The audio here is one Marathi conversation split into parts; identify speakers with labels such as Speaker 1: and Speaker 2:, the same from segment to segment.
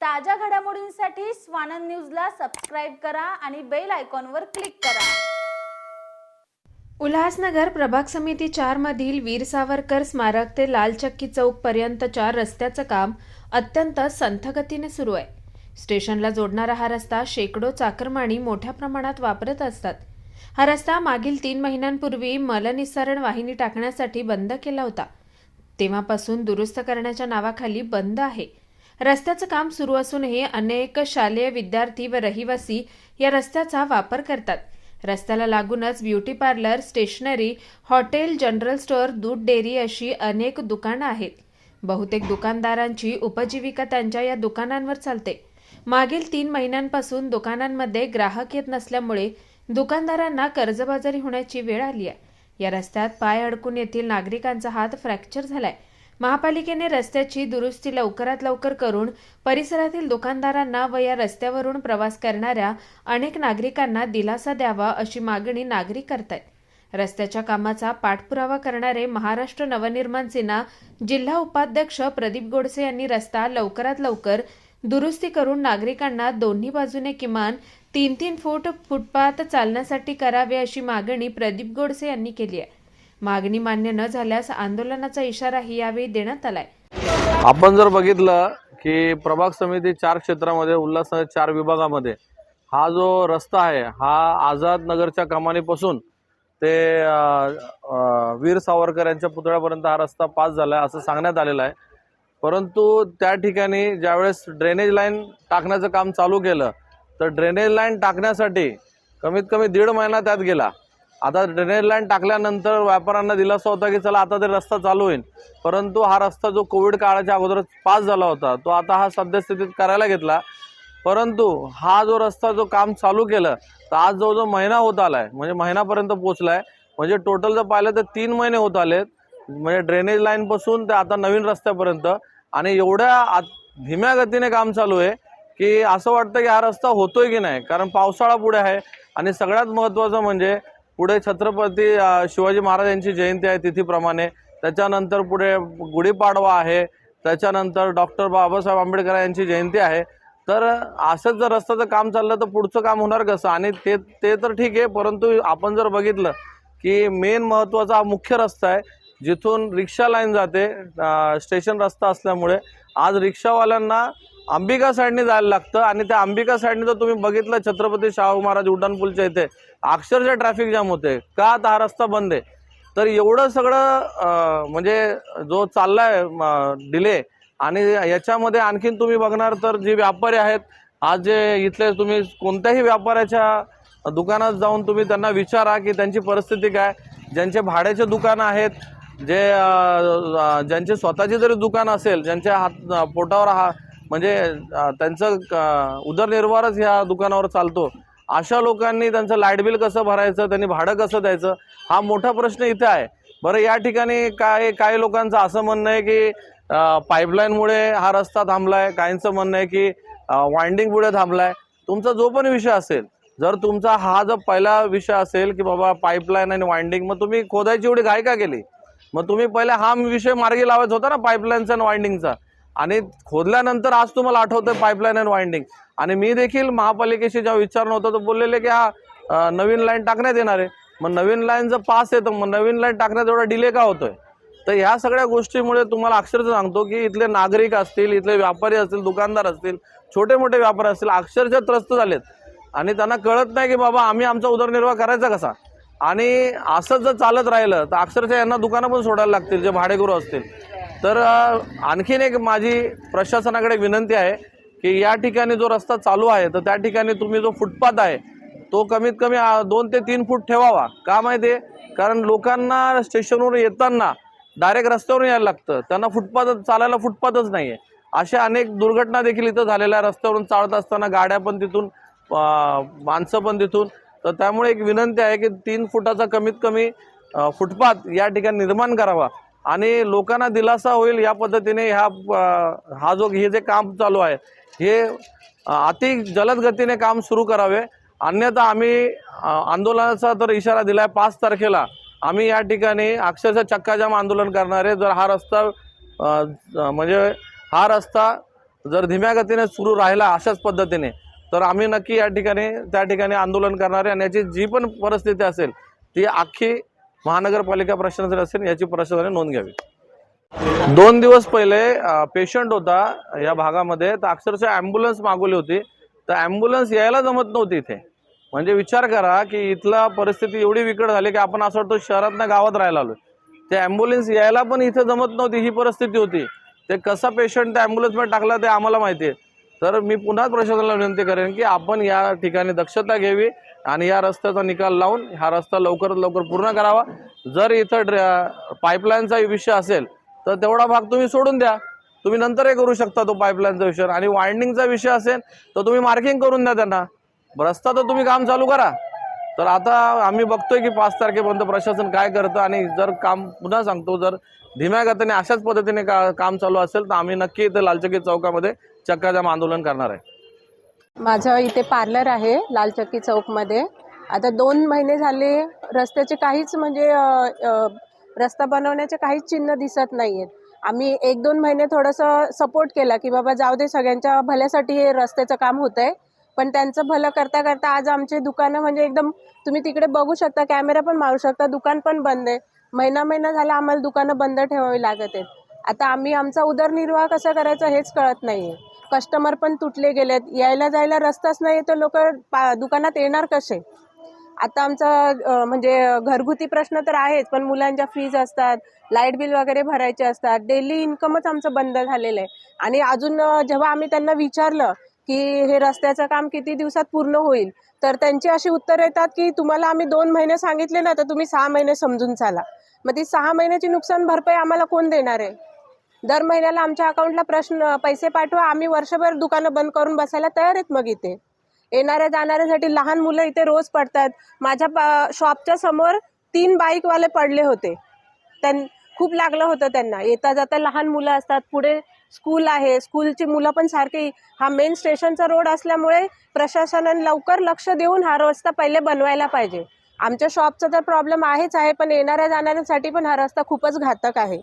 Speaker 1: ताज्या घडामोडींसाठी स्वानंद न्यूजला सबस्क्राईब करा आणि बेल आयकॉनवर क्लिक करा.
Speaker 2: उल्हासनगर प्रभाग समिती चार मधील वीर सावरकर स्मारक ते लालचक्की चौक पर्यंतच्या रस्त्याचं काम अत्यंत संथगतीने सुरू आहे. स्टेशनला जोडणारा हा रस्ता शेकडो चाकरमाणी मोठ्या प्रमाणात वापरत असतात. हा रस्ता मागील तीन महिन्यांपूर्वी मलनिस्सारण वाहिनी टाकण्यासाठी बंद केला होता. तेव्हापासून दुरुस्त करण्याच्या नावाखाली बंद आहे. रस्त्याचं काम सुरू असूनही अनेक शालेय विद्यार्थी व रहिवासी या रस्त्याचा वापर करतात. रस्त्याला लागूनच beauty parlour stationery hotel general store दूध डेअरी अशी अनेक दुकानं आहेत. बहुतेक दुकानदारांची उपजीविका त्यांच्या या दुकानांवर चालते. मागील तीन महिन्यांपासून दुकानांमध्ये ग्राहक येत नसल्यामुळे दुकानदारांना कर्जबाजारी होण्याची वेळ आली आहे. या रस्त्यात पाय अडकून येथील नागरिकांचा हात फ्रॅक्चर झालाय. महापालिकेने रस्त्याची दुरुस्ती लवकरात लवकर करून परिसरातील दुकानदारांना व या रस्त्यावरून प्रवास करणाऱ्या अनेक नागरिकांना दिलासा द्यावा अशी मागणी नागरिक करतायत. रस्त्याच्या कामाचा पाठपुरावा करणारे महाराष्ट्र नवनिर्माण सेना जिल्हा उपाध्यक्ष प्रदीप गोडसे यांनी रस्ता लवकरात लवकर दुरुस्ती करून नागरिकांना दोन्ही बाजूने किमान तीन तीन फूट फुटपाथ चालण्यासाठी करावे अशी मागणी प्रदीप गोडसे यांनी केली आहे. मागणी मान्य न झाल्यास आंदोलनाचा इशाराही यावेळी देण्यात आलाय.
Speaker 3: आपण जर बघितलं की प्रभाग समिती चार क्षेत्रामध्ये उल्हासनगर चार विभागामध्ये हा जो रस्ता आहे हा आझाद नगरच्या कमानीपासून ते वीर सावरकर यांच्या पुतळ्यापर्यंत हा रस्ता पास झाला आहे असं सांगण्यात आलेलं आहे. परंतु त्या ठिकाणी ज्यावेळेस ड्रेनेज लाईन टाकण्याचं काम चालू केलं तर ड्रेनेज लाईन टाकण्यासाठी कमीत कमी दीड महिना त्यात गेला. आता ड्रेनेज लाईन टाकल्यानंतर व्यापाऱ्यांना दिलासा होता की चला आता ते रस्ता चालू होईल. परंतु हा रस्ता जो कोविड काळाच्या अगोदर पास झाला होता तो आता हा सद्यस्थितीत करायला घेतला. परंतु हा जो रस्ता जो काम चालू केलं तर आज जवळजवळ महिना होत आलाय म्हणजे महिनापर्यंत पोहोचलाय म्हणजे टोटल जर पाहिलं तर तीन महिने होत आलेत. म्हणजे ड्रेनेज लाईनपासून ते आता नवीन रस्त्यापर्यंत. आणि एवढ्या आत- धीम्या गतीने काम चालू आहे की असं वाटतं की हा रस्ता होतोय की नाही? कारण पावसाळा पुढे आहे. आणि सगळ्यात महत्त्वाचं म्हणजे पुढे छत्रपती शिवाजी महाराज यांची जयंती आहे तिथीप्रमाणे. त्याच्यानंतर पुढे गुढीपाडवा आहे. त्याच्यानंतर डॉक्टर बाबासाहेब आंबेडकर यांची जयंती आहे. तर असंच जर रस्त्याचं काम चाललं तर पुढचं काम होणार कसं? आणि ते ते तर ठीक आहे परंतु आपण जर बघितलं की मेन महत्त्वाचा हा मुख्य रस्ता आहे. जिथून रिक्षा लाईन जाते स्टेशन रस्ता असल्यामुळे. आज रिक्षावाल्यांना अंबिका साईडने जायला लागतं आणि त्या अंबिका साईडने जर तुम्ही बघितलं छत्रपती शाहू महाराज उड्डाणपूलच्या इथे. अक्षरशः ट्रॅफिक जाम होते. का तर हा रस्ता बंद आहे? तर एवढं सगळं म्हणजे जो चाललाय डिले आणि याच्यामध्ये आणखीन तुम्ही बघणार तर जे व्यापारी आहेत आज जे इथले तुम्ही कोणत्याही व्यापाऱ्याच्या दुकानात जाऊन तुम्ही त्यांना विचारा की त्यांची परिस्थिती काय? ज्यांचे भाड्याचे दुकानं आहेत जे ज्यांचे स्वतःचे जरी दुकान असेल ज्यांच्या हात पोटावर हा म्हणजे त्यांचं उदरनिर्वाहच ह्या दुकानावर चालतो. अशा लोकांनी त्यांचं लाइट बिल कसं भरायचं त्यांनी भाडं कसं द्यायचं हा मोठा प्रश्न इथे आहे. बरं या ठिकाणी काय काही लोकांचं असं म्हणणं आहे की पाईपलाईनमुळे हा रस्ता थांबलाय काहींचं म्हणणं आहे की वाइंडिंगमुळे थांबलाय. तुमचा जो पण विषय असेल जर तुमचा हा जर पहिला विषय असेल की बाबा पाईपलाईन आणि वाइंडिंग मग तुम्ही खोदायची एवढी घाय का केली? मग तुम्ही पहिला हा विषय मार्गी लावायचा होता ना पाईपलाईनचा आणि वाइंडिंगचा आणि खोदल्यानंतर आज तुम्हाला आठवतं पाईपलाईन अँड वाइंडिंग आणि मी देखील महापालिकेशी जेव्हा विचारणं होतं तर बोललेले की हा नवीन लाईन टाकण्यात येणार आहे. मग नवीन लाईन जर पास आहे तर मग नवीन लाईन टाकण्यात एवढा डिले का होतोय? तर ह्या सगळ्या गोष्टीमुळे तुम्हाला अक्षरशः सांगतो की इथले नागरिक असतील इथले व्यापारी असतील दुकानदार असतील छोटे मोठे व्यापारी असतील अक्षरशः त्रस्त झालेत. आणि त्यांना कळत नाही की बाबा आम्ही आमचा उदरनिर्वाह करायचा कसा? आणि असंच जर चालत राहिलं तर अक्षरशः यांना दुकानं पण सोडायला लागतील जे भाडेकरू असतील. तर आणखीन एक माझी प्रशासनाकडे विनंती आहे की या ठिकाणी जो रस्ता चालू आहे तर त्या ठिकाणी तुम्ही जो फुटपाथ आहे तो कमीत कमी दोन ते तीन फूट ठेवावा. का माहिती आहे? कारण लोकांना स्टेशनवरून येताना डायरेक्ट रस्त्यावरून यायला लागतं. त्यांना फुटपाथ चालायला फुटपाथच नाही आहे अशा अनेक दुर्घटना देखील इथं झालेल्या रस्त्यावरून चालत असताना गाड्या पण तिथून माणसं पण तिथून. तर त्यामुळे एक विनंती आहे की तीन फुटाचा कमीत कमी फुटपाथ या ठिकाणी निर्माण करावा. आणि लोकांना दिलासा होईल या पद्धतीने ह्या हा जो हे जे काम चालू आहे हे अति जलद गतीने काम सुरू करावे. अन्यथा आम्ही आंदोलनाचा तर इशारा दिला आहे पाच तारखेला आम्ही या ठिकाणी अक्षरशः चक्काजाम आंदोलन करणार आहे. जर हा रस्ता म्हणजे हा रस्ता जर धीम्या गतीने सुरू राहिला अशाच पद्धतीने तर आम्ही नक्की या ठिकाणी त्या ठिकाणी आंदोलन करणार आहे. आणि याची जी पण परिस्थिती असेल ती अख्खी महानगरपालिका प्रशासनाकडे असेल याची प्रशासनाने नोंद घ्यावी. दोन दिवस पहिले पेशंट होता या भागामध्ये. तर अक्षरशः ॲम्ब्युलन्स मागवली होती. तर ॲम्ब्युलन्स यायला जमत नव्हती इथे. म्हणजे विचार करा की इथला परिस्थिती एवढी विकट झाली की आपण असं वाटतो शहरातनं गावात राहायला आलोय. ते ॲम्ब्युलन्स यायला पण इथे जमत नव्हती ही परिस्थिती होती. ते कसा पेशंट त्या ॲम्ब्युलन्समध्ये टाकला ते आम्हाला माहिती आहे. तर मी पुन्हा प्रशासनाला विनंती करेन की आपण या ठिकाणी दक्षता घ्यावी. आणि या रस्त्याचा निकाल लावून हा रस्ता लवकरात लवकर पूर्ण करावा. जर इथं ड्र पाईपलाईनचा विषय असेल तर तेवढा भाग तुम्ही सोडून द्या. तुम्ही नंतर हे करू शकता तो पाईपलाईनचा विषय. आणि वाइंडिंगचा विषय असेल तर तुम्ही मार्किंग करून द्या त्यांना. रस्ता तर तुम्ही काम चालू करा. तर आता आम्ही बघतोय की पाच तारखेपर्यंत प्रशासन काय करतं आणि जर काम पुन्हा सांगतो जर धीम्या गतीने अशाच पद्धतीने का काम चालू असेल तर आम्ही नक्की इथं लालचकी चौकामध्ये चक्काजाम आंदोलन करणार आहे.
Speaker 4: माझं इथे पार्लर आहे लालचक्की चौकमध्ये. आता दोन महिने झाले रस्त्याचे काहीच म्हणजे रस्ता बनवण्याचे काहीच चिन्ह दिसत नाही आहेत आम्ही एक दोन महिने थोडंसं सपोर्ट केला की बाबा जाऊ दे सगळ्यांच्या भल्यासाठी हे रस्त्याचं काम होतं आहे पण त्यांचं भलं करता करता आज आमचे दुकानं म्हणजे एकदम तुम्ही तिकडे बघू शकता कॅमेरा पण मारू शकता दुकान पण बंद आहे. महिना महिना झाला आम्हाला दुकानं बंद ठेवावी लागत आहेत. आता आम्ही आमचा उदरनिर्वाह कसा करायचा हेच कळत नाही आहे कस्टमर पण तुटले गेलेत. यायला जायला रस्ताच नाही तर लोक दुकानात येणार कसे? आता आमचा म्हणजे घरगुती प्रश्न तर आहेच पण मुलांच्या फीज असतात लाइट बिल वगैरे भरायचे असतात डेली इन्कमच आमचं बंद झालेलं आहे. आणि अजून जेव्हा आम्ही त्यांना विचारलं की हे रस्त्याचं काम किती दिवसात पूर्ण होईल तर त्यांची अशी उत्तर येतात की तुम्हाला आम्ही दोन महिने सांगितले ना तर तुम्ही सहा महिने समजून चाला. मग ती सहा महिन्याची नुकसान भरपाई आम्हाला कोण देणार आहे? दर महिन्याला आमच्या अकाउंटला प्रश्न पैसे पाठवा आम्ही वर्षभर दुकानं बंद करून बसायला तयार आहेत मग इथे. येणाऱ्या जाणाऱ्यासाठी लहान मुलं इथे रोज पडतात. माझ्या प शॉपच्या समोर तीन बाईकवाले पडले होते. त्यां खूप लागलं होतं त्यांना. येता जाता लहान मुलं असतात. पुढे स्कूल आहे. स्कूलची मुलं पण सारखी हा मेन स्टेशनचा रोड असल्यामुळे प्रशासनाने लवकर लक्ष देऊन हा रस्ता पहिले बनवायला पाहिजे. आमच्या शॉपचा तर प्रॉब्लेम आहेच आहे पण येणाऱ्या जाणाऱ्यांसाठी पण हा रस्ता खूपच घातक आहे.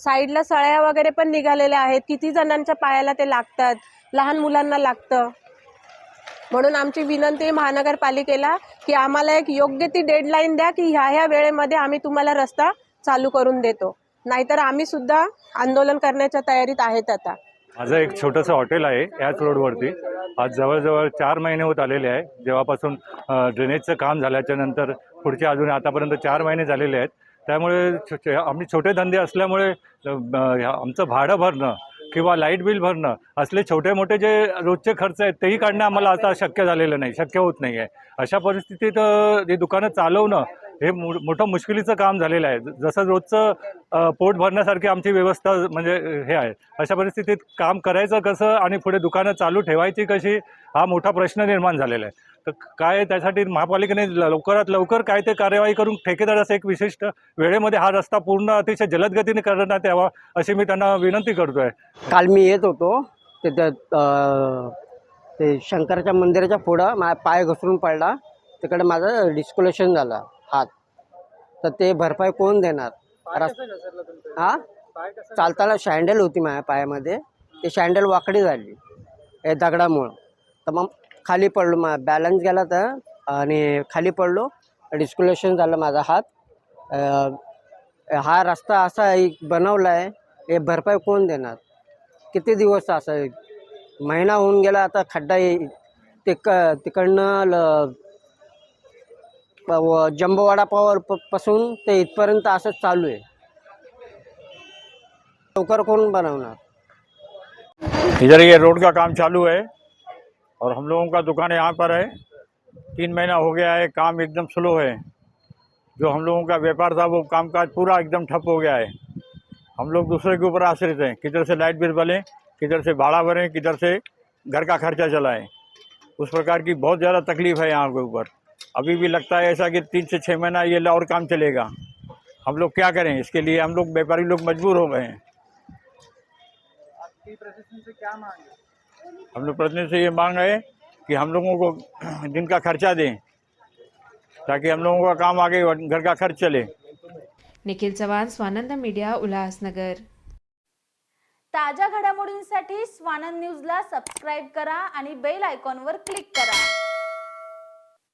Speaker 4: साईडला सळ्या वगैरे पण निघालेल्या आहेत. किती जणांच्या पायाला ते लागतात? लहान मुलांना लागतं. म्हणून आमची विनंती महानगरपालिकेला की आम्हाला एक योग्य ती डेडलाईन द्या की ह्या ह्या वेळेमध्ये आम्ही तुम्हाला रस्ता चालू करून देतो. नाहीतर आम्ही सुद्धा आंदोलन करण्याच्या तयारीत आहेत आता.
Speaker 5: माझं एक छोटंसं हॉटेल आहे याच रोडवरती. आज जवळजवळ चार महिने होत आलेले आहे. जेव्हापासून ड्रेनेजचं काम झाल्याच्यानंतर पुढचे अजून आतापर्यंत चार महिने झालेले आहेत. त्यामुळे आम्ही छोटे धंदे असल्यामुळे आमचं भाडं भरणं किंवा लाइट बिल भरणं असले छोटे मोठे जे रोजचे खर्च आहेत तेही काढणं आम्हाला आता शक्य झालेलं नाही शक्य होत नाही आहे अशा परिस्थितीत अ, ही दुकानं चालवणं हे मो मोठं मुश्किलीचं काम झालेलं आहे. जसं रोजचं पोट भरण्यासारखी आमची व्यवस्था म्हणजे हे आहे. अशा परिस्थितीत काम करायचं कसं आणि पुढे दुकानं चालू ठेवायची कशी हा मोठा प्रश्न निर्माण झालेला आहे. तर काय त्यासाठी महापालिकेने लवकरात लवकर काय ते कार्यवाही करून ठेकेदाराचा एक विशिष्ट वेळेमध्ये हा रस्ता पूर्ण अतिशय जलदगतीने करण्यात यावा अशी मी त्यांना विनंती करतो आहे
Speaker 6: काल मी येत होतो ते ते शंकराच्या मंदिराच्या पुढं मा पाय घसरून पडला. तिकडे माझं डिस्कोलेशन झालं. हात. तर ते भरपाई कोण देणार? रस हा? चालताना शँडल होती माझ्या पायामध्ये. ते शँडल वाकडी झाली. हे दगडामुळं. तर मग खाली पडलो. मा बॅलन्स गेला तर आणि खाली पडलो. डिस्कोलेशन झालं माझा हात. हा रस्ता असा एक बनवला आहे हे भरपाई कोण देणार? किती दिवस असं महिना होऊन गेला आता खड्डा तिक तिकडनं ल व- जंबो वडापावर प- पासून ते इथपर्यंत असंच चालू आहे. लवकर कोण बनवणार?
Speaker 7: इधर ये रोड का काम चालू है और हम लोगों का दुकान यहाँ पर है। तीन महीना हो गया है, काम एकदम स्लो है। जो हम लोगों का व्यापार था वो कामकाज पूरा एकदम ठप हो गया है। हम लोग दूसरे के ऊपर आश्रित हैं। किधर से लाइट बिल भरें किधर से भाड़ा भरें, किधर से घर का खर्चा चलाएँ। उस प्रकार की बहुत ज़्यादा तकलीफ़ है यहाँ के ऊपर। अभी भी लगता है ऐसा कि तीन से छः महीना ये और काम चलेगा। हम लोग क्या करें? इसके लिए हम लोग व्यापारी लोग मजबूर हो गए हैं। हम लोग प्रतिनिधि से ये मांग है कि हम लोगों को दिन का खर्चा दें ताकि हम लोगों का काम आगे घर का खर्च चले।
Speaker 2: निखिल चव्हाण स्वानंद मीडिया उल्हासनगर।
Speaker 1: ताज्या घडामोडींसाठी स्वानंद न्यूजला सबस्क्राईब करा आणि बेल आयकॉनवर क्लिक करा.